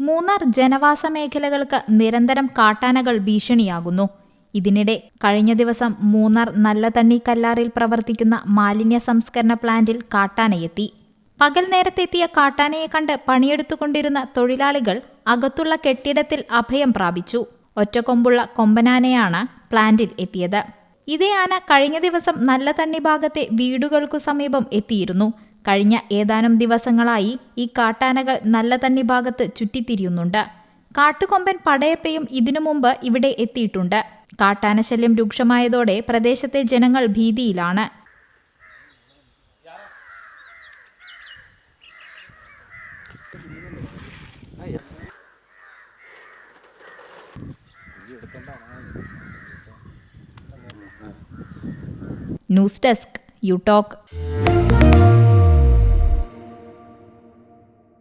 മൂന്നാർ ജനവാസ മേഖലകൾക്ക് നിരന്തരം കാട്ടാനകൾ ഭീഷണിയാകുന്നു. ഇതിനിടെ കഴിഞ്ഞ ദിവസം മൂന്നാർ നല്ലതണ്ണി കല്ലാറിൽ പ്രവർത്തിക്കുന്ന മാലിന്യ സംസ്കരണ പ്ലാന്റിൽ കാട്ടാനയെത്തി. പകൽ നേരത്തെത്തിയ കാട്ടാനയെ കണ്ട് പണിയെടുത്തുകൊണ്ടിരുന്ന തൊഴിലാളികൾ അകത്തുള്ള കെട്ടിടത്തിൽ അഭയം പ്രാപിച്ചു. ഒറ്റക്കൊമ്പുള്ള കൊമ്പനാനയാണ് പ്ലാന്റിൽ എത്തിയത്. ഇതേ ആന കഴിഞ്ഞ ദിവസം നല്ലതണ്ണി ഭാഗത്തെ വീടുകൾക്കു സമീപം എത്തിയിരുന്നു. കഴിഞ്ഞ ഏതാനും ദിവസങ്ങളായി ഈ കാട്ടാനകൾ നല്ല തണ്ണി ഭാഗത്ത് ചുറ്റിത്തിരിയുന്നുണ്ട്. കാട്ടുകൊമ്പൻ പടയപ്പയും ഇതിനു മുമ്പ് ഇവിടെ എത്തിയിട്ടുണ്ട്. കാട്ടാനശല്യം രൂക്ഷമായതോടെ പ്രദേശത്തെ ജനങ്ങൾ ഭീതിയിലാണ്. News desk you talk